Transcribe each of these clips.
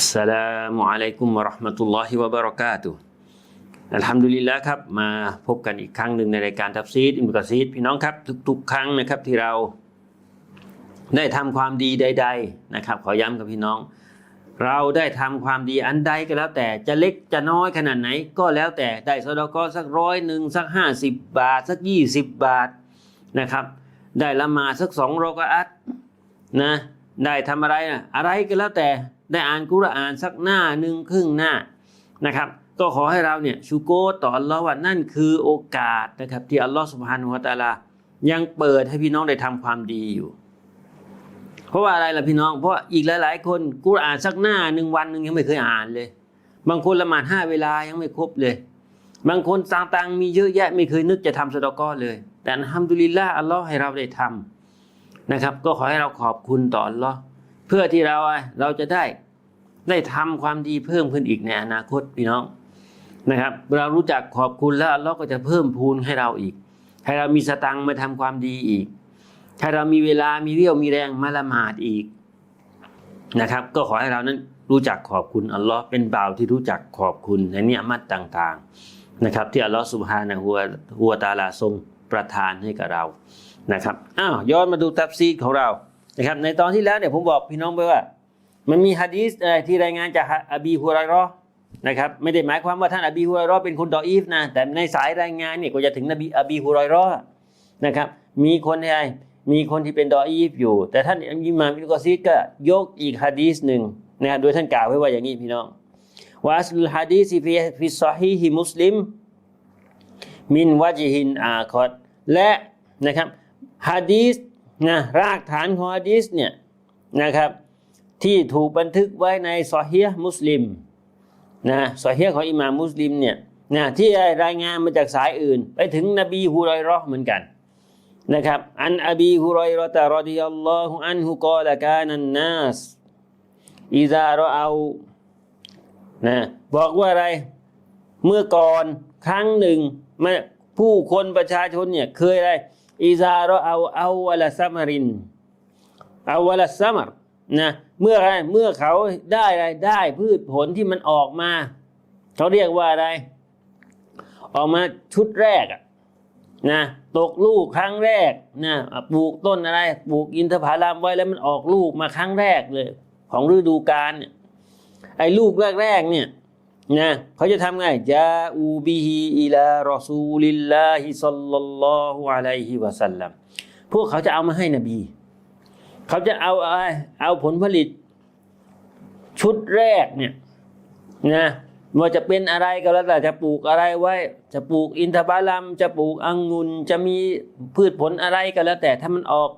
السلام عليكم ورحمة الله وبركاته. ลลอฮิวะบะเราะกาตุอัลฮัมดุลิลละครับ มาพบกันอีกครั้งหนึ่งในรายการทับซีดอิมกอซีดพี่น้องครับทุกๆ ครั้งนะครับที่เราได้ทำความดีใด ๆนะครับ ขอย้ำกับพี่น้อง เราได้ทำความดีอันใดก็แล้วแต่จะเล็กจะน้อยขนาดไหน ก็แล้วแต่ได้สดกสักร้อยหนึ่งสักห้าสิบบาท สักยี่สิบบาทนะครับ ได้ละมาสักสองโรกอัตนะได้ทำอะไรนะอะไรก็แล้วแต่ ได้อ่านกุรอานสักหน้าหนึ่งครึ่งหน้านะครับ ก็ขอให้เราเนี่ยชูโกต่ออัลลอฮ์ว่านั่นคือโอกาสนะครับ ที่อัลลอฮ์สุบฮานุฮะตาลายังเปิดให้พี่น้องได้ทำความดีอยู่ เพราะว่าอะไรล่ะพี่น้อง เพราะอีกหลาย ๆ คนกุรอานสักหน้าหนึ่งวันหนึ่งยังไม่เคยอ่านเลย บางคนละหมาดห้าเวลายังไม่ครบเลย บางคนตังตังๆมีเยอะแยะไม่เคยนึกจะทำสะดอกอเลย แต่อัลฮัมดุลิลละอัลลอฮ์ให้เราได้ทำนะครับ ก็ขอให้เราขอบคุณต่ออัลลอฮ์ พื่อที่เราเราจะได้ได้ทำความดีเพิ่มขึ้นอีกในอนาคตพี่น้องนะครับ เรารู้จักขอบคุณแล้วอัลลอฮ์ก็จะเพิ่มพูนให้เราอีก ให้เรามีสตังค์มาทำความดีอีกถ้าเรามีเวลามีเรี่ยวมีแรงมาละหมาดอีกนะครับ ก็ขอให้เรานั้นรู้จักขอบคุณอัลลอฮ์เป็นบ่าวที่รู้จักขอบคุณในเนี่ยมัดต่างๆนะครับ ที่อัลลอฮ์สุบฮานะฮูวะฮูวตาลาทรงประทานให้กับเรานะครับอ้าวย้อนมาดูตัฟซีดของเรา นะครับในตอนที่แล้วเนี่ยผมบอกพี่น้องไปว่า มันมีฮะดีษอะไรที่รายงานจากอบีฮุไรเราะห์นะครับไม่ได้หมายความว่าท่านอบีฮุไรเราะห์เป็นคนดออีฟนะแต่ในสายรายงานเนี่ยก็จะถึงนบีอบีฮุไรเราะห์นะครับมีคนที่มีคนที่เป็นดออีฟอยู่ แต่ท่านอิมามอิบนุกอซีก็ยกอีกฮะดีษหนึ่งนะโดยท่านกล่าวไว้ว่าอย่างนี้พี่น้องว่าอัสลุลฮะดีษฟิฟิซอฮีฮิมุสลิมมินวะจิฮินอาคอดและนะครับฮะดีษ นะรากฐานของฮะดีษเนี่ยนะครับ ที่ถูกบันทึกไว้ในซอฮีฮ์มุสลิมนะซอฮีฮ์ของอิหม่ามมุสลิมเนี่ยนะที่รายงานมาจากสายอื่น ไปถึงนบีฮุไรเราะห์เหมือนกันนะครับอันอบีฮุไรเราะรอดิยัลลอฮุอันฮุกอลกานันนัสอิซารอเอานะบอกว่าอะไรเมื่อก่อนครั้งหนึ่งมาผู้คนประชาชนเนี่ยเคยอะไร อิซารอเอาเอาวลซัมรินเอาวลซัมรนะเมื่อไรเมื่อเขาได้อะไรได้พืชผลที่มันออกมา เขาเรียกว่าอะไร ออกมาชุดแรกนะตกลูกครั้งแรกนะปลูกต้นอะไรปลูกอินทผลัมไว้แล้วมันออกลูกมาครั้งแรกเลย ของฤดูกาลเนี่ยไอ้ลูกแรกๆเนี่ย นะเขาจะทำไงจาอูบิฮีอิลารอซูลิลลาฮิซัลลัลลอฮุอะลัยฮิวะสัลลัมพวกเขาจะเอามาให้นบี เขาจะเอาอะไรเอาผลผลิต ชุดแรกเนี่ยนะว่าจะเป็นอะไรก็แล้วแต่จะปลูกอะไรไว้ จะปลูกอินทผลัม จะปลูกองุ่นจะมีพืชผลอะไรก็แล้ว แต่ถ้ามันออก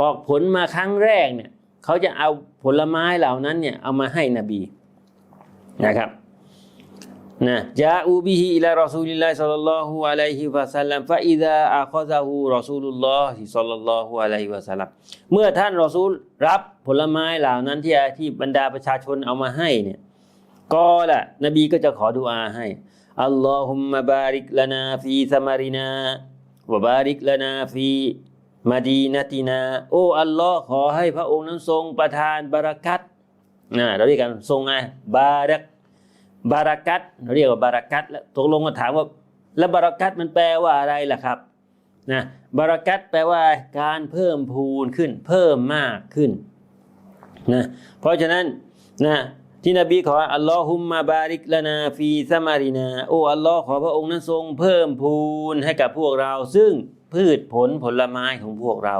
ออกผลมาครั้งแรกเนี่ย เขาจะเอาผลไม้เหล่านั้นเนี่ยเอามาให้นบีนะครับ นะจาอูบิฮิอิลารอซูลิลลาฮิซัลลัลลอฮุอะลัยฮิวะสัลลัมฟะอิซาอาคอซาฮูรอซูลุลลอฮิซัลลัลลอฮุอะลัยฮิวะสัลลัมเมื่อท่านรอซูลรับผลไม้เหล่านั้นที่ที่บรรดาประชาชนเอามาให้เนี่ยก็ละนบีก็จะขอดุอาให้อัลลอฮุมมะบาริกลานาฟีซามารินาวะบาริกลานาฟีมาดีนาตินา โอ้อัลลอฮ์ขอให้พระองค์นั้นทรงประทานบารักัตนะเราเรียกกันทรงไงบารัก บารักัตเราเรียกว่าบารักัตแล้วตกลงมาถามว่า แล้วบารักัตมันแปลว่าอะไรล่ะครับนะบารักัตแปลว่าการเพิ่มพูนขึ้น เพิ่มมากขึ้นนะเพราะฉะนั้นนะที่นบีขออัลลอฮุมมาบาริกลานาฟีซามารินาโอ้อัลลอฮ์ขอพระองค์นั้นทรงเพิ่มพูนให้กับพวกเรา ซึ่งพืชผลผลไม้ของพวกเรา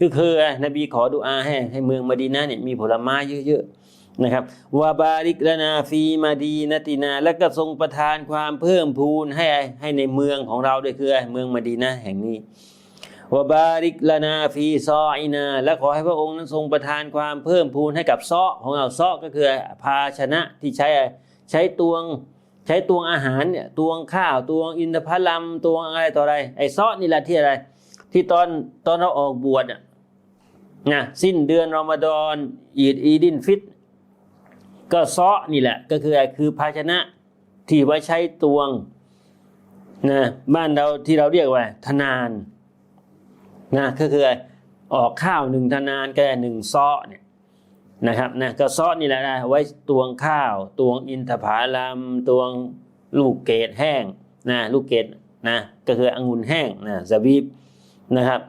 ก็คือนบีขอดุอาให้ให้เมืองมะดีนะเนี่ยมีผลไม้เยอะๆ นะครับวาบาริกลนาฟีมาดีนตินา และก็ทรงประทานความเพิ่มพูนให้ให้ในเมืองของเราด้วยคือเมืองมะดีนะแห่งนี้วาบาริกลนาฟีซออินา และขอให้พระองค์นั้นทรงประทานความเพิ่มพูนให้กับซอของเราซอก็คือภาชนะที่ใช้ใช้ตวงใช้ตวงอาหารเนี่ยตวงข้าวตวงอินทผลัมตวงอะไรต่ออะไรไอ้ซอนี่แหละที่อะไร ที่ตอนตอนเราออกบวชอะนะสิ้นเดือนรอมฎอนอีดอีดินฟิต ก็ซอนี่แหละก็คืออะไรคือภาชนะที่ไว้ใช้ตวงนะบ้านเราที่เราเรียกว่าธนานนะก็คืออะไรออกข้าวหนึ่งธนานก็หนึ่งซอเนี่ยนะครับนะก็ซอนี่แหละนะไว้ตวงข้าว ตวงอินทผลัมตวงลูกเกดแห้งนะลูกเกดนะก็คือองุ่นแห้งนะซาบีบนะครับ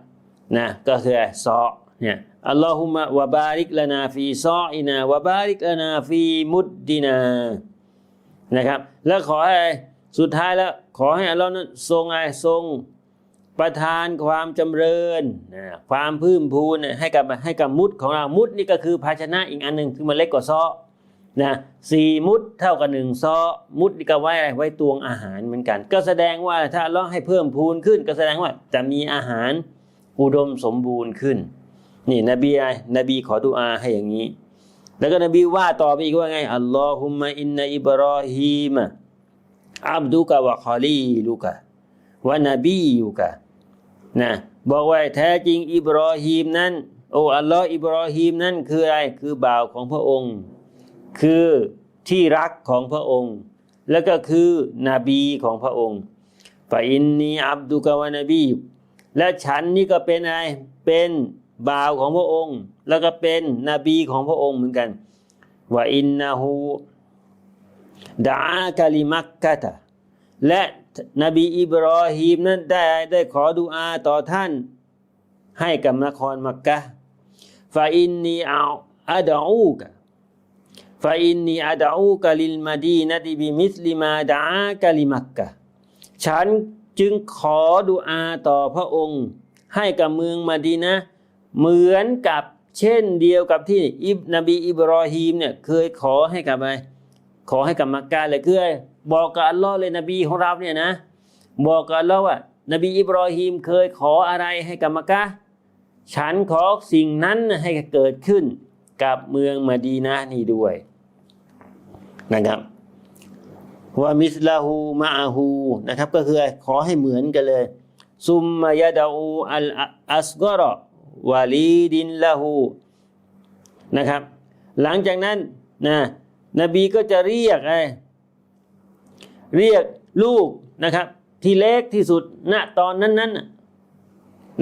นะก็คือซอ เนี่ยอัลลอฮุมะวะบาริกลานาฟีซออินาวะบาริกลานาฟีมุดดินานะครับ แล้วขอให้สุดท้ายแล้ว ขอให้อัลลอฮ์นั้นทรงอะไรทรงประทานความจำเริญนะความพื้มพูนให้กับให้กับมุดของเรามุดนี่ก็คือภาชนะอีกอันหนึ่งที่มันเล็กกว่าซ้อนะสี่มุดเท่ากับหนึ่งซ้อมุดนี่ก็ไว้อะไรไว้ตวงอาหารเหมือนกัน ก็แสดงว่าถ้าเลาให้เพิ่มพูนขึ้น ก็แสดงว่าจะมีอาหารอุดมสมบูรณ์ขึ้น นี่นบีอะไรนบีขอดุอาให้อย่างนี้ แล้วก็นบีว่าต่อไปอีกว่าไงอัลลอฮุมะอินนอิบรอฮีมะอับดุกะวะคอลีลุกะวะนบียุกะนะบอกว่าแท้จริงอิบรอฮีมนั้น โอ้อัลลอฮ์อิบรอฮีมนั้นคืออะไรคือบ่าวของพระองค์ คือที่รักของพระองค์ แล้วก็คือนบีของพระองค์ฟาอินนีอับดุกะวะนบีและฉันนี่ก็เป็นอะไรเป็น บ่าวของพระองค์ แล้วก็เป็นนบีของพระองค์เหมือนกันว่าอินนาหูดากาลิมักกะตะและนบีอิบรอฮีมนั้นได้ได้ขอดุอาต่อท่าน ให้กับนครมักกะฟาอินนีอาอัดอูกะฟาอินนีอัดอูกะลิลมาดีนติบิมิสลิมาดากาลิมักกะฉันจึงขอดุอาต่อพระองค์ ให้กับเมืองมาดีนะ เหมือนกับเช่นเดียวกับที่อิบนบีอิบรอฮีมเนี่ยเคยขอให้กับอะไรขอให้กับมักกะเลยคืออะไรบอกกับอัลลอฮ์เลยนบีของเราเนี่ยนะ บอกกับอัลลอฮ์ว่านบีอิบรอฮีมเคยขออะไรให้กับมักกะฉันขอสิ่งนั้นให้เกิดขึ้นกับเมืองมาดีนะนี่ด้วยนะครับว่ามิสลาหูมาอาหูนะครับ ก็คือขอให้เหมือนกันเลยซุมมายาดาอูอัลอัสกอรอ วาลีดินละหูนะครับ หลังจากนั้นนะนบีก็จะเรียกไอเรียกลูกนะครับ ที่เล็กที่สุดณตอนนั้นนั้น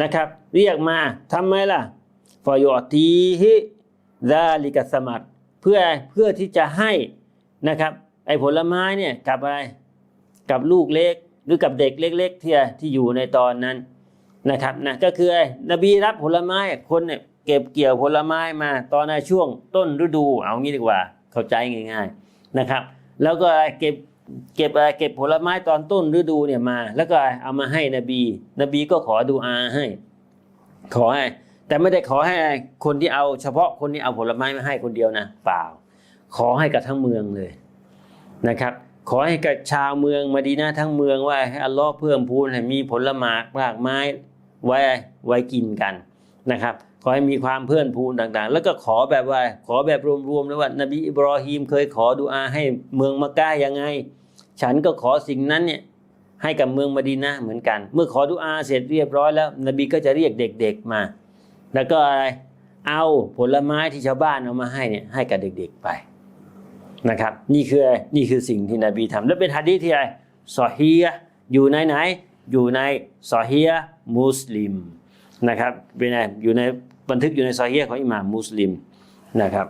นะครับ เรียกมาทำไมล่ะฟอยอตีฮิดาลิกัสมัดเพื่อเพื่อที่จะให้นะครับ ไอ้ผลไม้เนี่ยกับอะไร กับลูกเล็กหรือกับเด็กเล็ก ๆ ที่ที่อยู่ในตอนนั้น นะครับนะก็คืออ้นบีรับผลไม้คนเนี่ยเก็บเกี่ยวผลไม้มาตอนในช่วงต้นฤดูเอางี้ดีกว่าเข้าใจง่ายๆนะครับ แล้วก็เก็บเก็บเก็บผลไม้ตอนต้นฤดูเนี่ยมา แล้วก็เอามาให้นบี นบีก็ขอดูอาให้ ขอให้ แต่ไม่ได้ขอให้คนที่เอา เฉพาะคนที่เอาผลไม้มาให้คนเดียวนะเปล่า ขอให้กับทั้งเมืองเลยนะครับ ขอให้กับชาวเมืองมาดีนาทั้งเมืองว่าให้อัลลอฮ์เพิ่มพูนให้มีผลไม้รากไม้ ไว้ไว้กินกันนะครับ ขอให้มีความเพื่อนพูนต่างๆ แล้วก็ขอแบบว่า ขอแบบรวมๆเลยว่านบีอิบรอฮีมเคยขอดุอาให้เมืองมักกะยังไง ฉันก็ขอสิ่งนั้นเนี่ยให้กับเมืองมะดีนะเหมือนกัน เมื่อขอดุอาเสร็จเรียบร้อยแล้ว นบีก็จะเรียกเด็ก ๆมา แล้วก็อะไรเอาผลไม้ที่ชาวบ้านเอามาให้เนี่ยให้กับเด็กๆไปนะครับ นี่คืออะไรนี่คือสิ่งที่นบีทำและเป็นฮะดีที่อะไรซอฮียอยู่ในไหน อยู่ในซอฮียมุสลิมนะครับเป็นไงอยู่ในบันทึกอยู่ในซอฮียของอิหม่ามมุสลิมนะครับ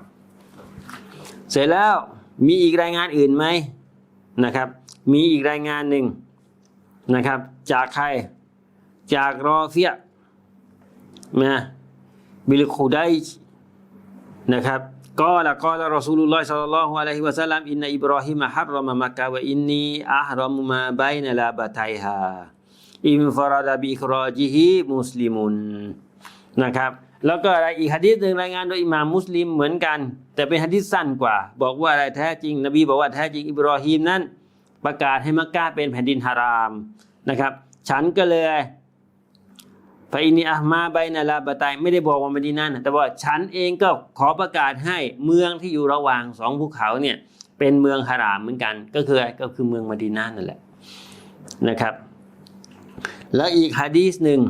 เสร็จแล้วมีอีกรายงานอื่นไหมนะครับ มีอีกรายงานหนึ่งนะครับ จากใครจากรอเฟียนะบิลคูไดนะครับก็ละก็ละรอซูลุลลอฮิศ็อลลัลลอฮุอะลัยฮิวะซัลลัมอินนอิบรอฮิมฮัรรอมะมักกะวะอินนีอัฮรอมุมาบัยนะลาบะไทฮา อินฟารดะบิครอจิฮิมุสลิมุนนะครับ แล้วก็อะไรอีกฮะดีษหนึ่งรายงานโดยอิหม่ามมุสลิมเหมือนกัน แต่เป็นฮะดีษสั้นกว่า บอกว่าอะไรแท้จริง นบีบอกว่าแท้จริงอิบรอฮีมนั้น ประกาศให้มักกะเป็นแผ่นดินฮารามนะครับ ฉันก็เลยฟาอินีอัมาไบนาลาบะไตไม่ได้บอกว่ามดีนานแต่ว่าฉันเองก็ขอประกาศให้เมืองที่อยู่ระหว่างสองภูเขาเนี่ยเป็นเมืองฮารามเหมือนกัน ก็คืออะไรก็คือเมืองมดีนานั่นแหละนะครับ แล้วอีกฮะดีษหนึ่ง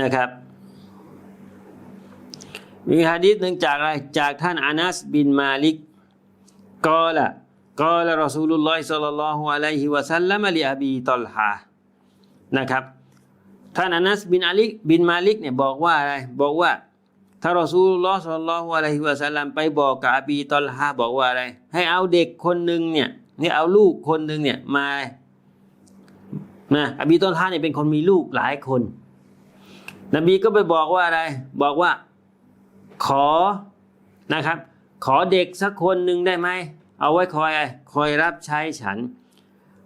นะครับมีฮะดีษหนึ่งจากอะไรจากท่านอานัสบินมาลิกกอละกอละรอซูลุลลอฮิศ็อลลัลลอฮุอะลัยฮิวะซัลลัมลิอบีตอลฮานะครับท่านอานัสบินอาลิกบินมาลิกเนี่ยบอกว่าอะไรบอกว่าถ้ารอซูลุลลอฮ์ศ็อลลัลลอฮุอะลัยฮิวะซัลลัมไปบอกกับอบีตอลฮาบอกว่าอะไร ให้เอาเด็กคนหนึ่งเนี่ยนี่เอาลูกคนหนึ่งเนี่ยมา นะอบีตอลฮาเนี่ยเป็นคนมีลูกหลายคน นบีก็ไปบอกว่าอะไร บอกว่า ขอนะครับ ขอเด็กสักคนหนึ่งได้ไหม เอาไว้คอยคอยรับใช้ฉัน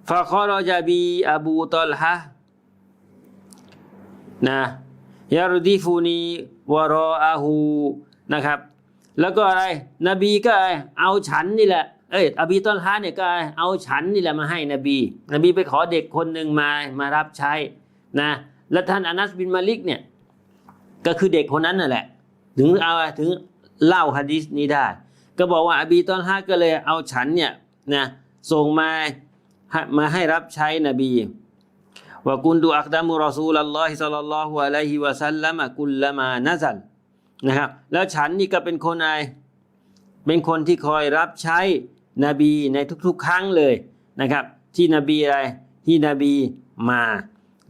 ฟาคอรอจาบีอบูตอลฮะนะยารุดีฟูนีวรออาหูนะครับ แล้วก็อะไร นบีก็อะไรเอาฉันนี่แหละ เอ้ยอบีตอลฮะเนี่ยก็เอาฉันนี่แหละมาให้นบี นบีไปขอเด็กคนหนึ่งมามารับใช้นะและท่านอานัสบินมาลิกเนี่ยก็คือเด็กคนนั้นนั่นแหละ ถึงเอาถึงเล่าฮะดิษนี้ได้ ก็บอกว่าอบีตอนฮาก็เลยเอาฉันเนี่ยนะส่งมาให้มาให้รับใช้นบีว่ากุนดูอักดามุรอซูลลอฮิสัลลัลลอฮุอะลัยฮิวะสัลลัมะกุลละมานะซัลนะครับแล้วฉันนี่ก็เป็นคนอะไรเป็นคนที่คอยรับใช้ นบีในทุกๆ ครั้งเลยนะครับ ที่นบีอะไรที่นบีมา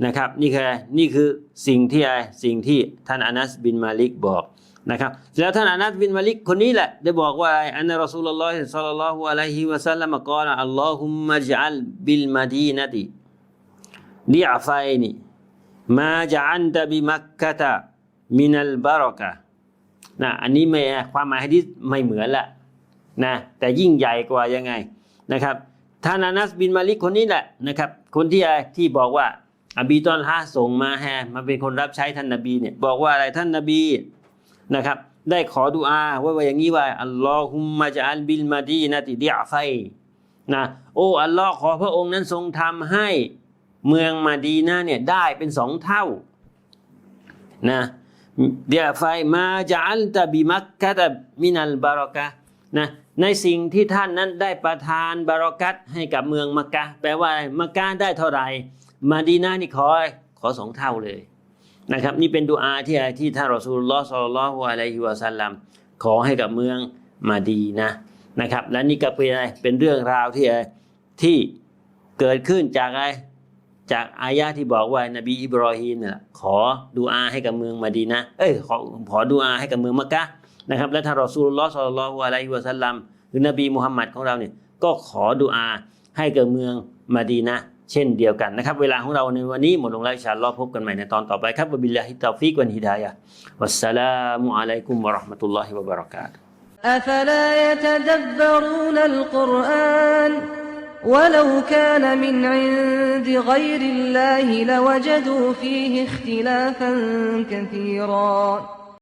นะครับนี่คือนี่คือสิ่งที่อะไรสิ่งที่ท่านอานัสบินมาลิกบอกนะครับแล้วท่านอานัสบินมาลิกคนนี้แหละได้บอกว่าอะไรอันนรอซูลลลอฮิศ็อลลัลลอฮุอะลัยฮิวะสัลลัมกล่าวอัลลอฮุมมะจัลบิลมาดีนะติดิอาฟัยนีมาจันตะบิมักกะตะมินัลบารอกะนะอันนี้ไม่ความหมายฮะดิษไม่เหมือนละ นะแต่ยิ่งใหญ่กว่ายังไงนะครับท่านอานัสบินมาลิกคนนี้แหละนะครับ คนที่ที่บอกว่าอบีตอนฮาส่งมาแฮมาเป็นคนรับใช้ท่านนบีเนี่ยบอกว่าอะไรท่านนบีนะครับ ได้ขอดุอาว้ว่าอย่างนี้ว่าอัลลอฮุมมะจัลบิลมาดีนะติดิอาไฟนะโอ้อัลลอฮ์ขอพระองค์นั้นทรงทำให้เมืองมาดีนะเนี่ยได้เป็นสองเท่านะเดียไฟมาจัลตะบิมักกะตะมินัลบารอกะ นะในสิ่งที่ท่านนั้นได้ประทานบารอกัตให้กับเมืองมักกะแปลว่าอะไรมักกะได้เท่าไหร่มาดีนานี่ขอขอสองเท่าเลยนะครับนี่เป็นดุอาที่ที่ท่านรอซูลลอฮ์สัลลัลอฮุอะลัยฮิวะสัลลัมขอให้กับเมืองมาดีนะนะครับ และนี่ก็เป็นอะไรเป็นเรื่องราวที่อะไรที่เกิดขึ้นจากอะไรจากอายะที่บอกว่านบีอิบรอฮีมเนี่ยขอดุอาให้กับเมืองมาดีนะเอ้ยขอขอดุอาให้กับเมืองมักกะ นะครับ และท่านรอซูลุลลอฮ์สัลลัลลอฮุอะลัยฮิวะสัลลัมหรือนบีมุฮัมมัดของเราเนี่ยก็ขอดุอาให้กับเมืองมาดีนะ เช่นเดียวกันนะครับ เวลาของเราในวันนี้หมดลงแล้วอินชาอัลลอฮ์พบกันใหม่ในตอนต่อไปครับวะบิลลาฮิตตอฟิกวันฮิดายะวัสสลามุอะลัยกุมวะเราะห์มะตุลลอฮิวะบะเราะกาตุฮ์ أفلا يتدبرون القرآن ولو كان من عند غير الله لوجدوا فيه اختلافا كثيرا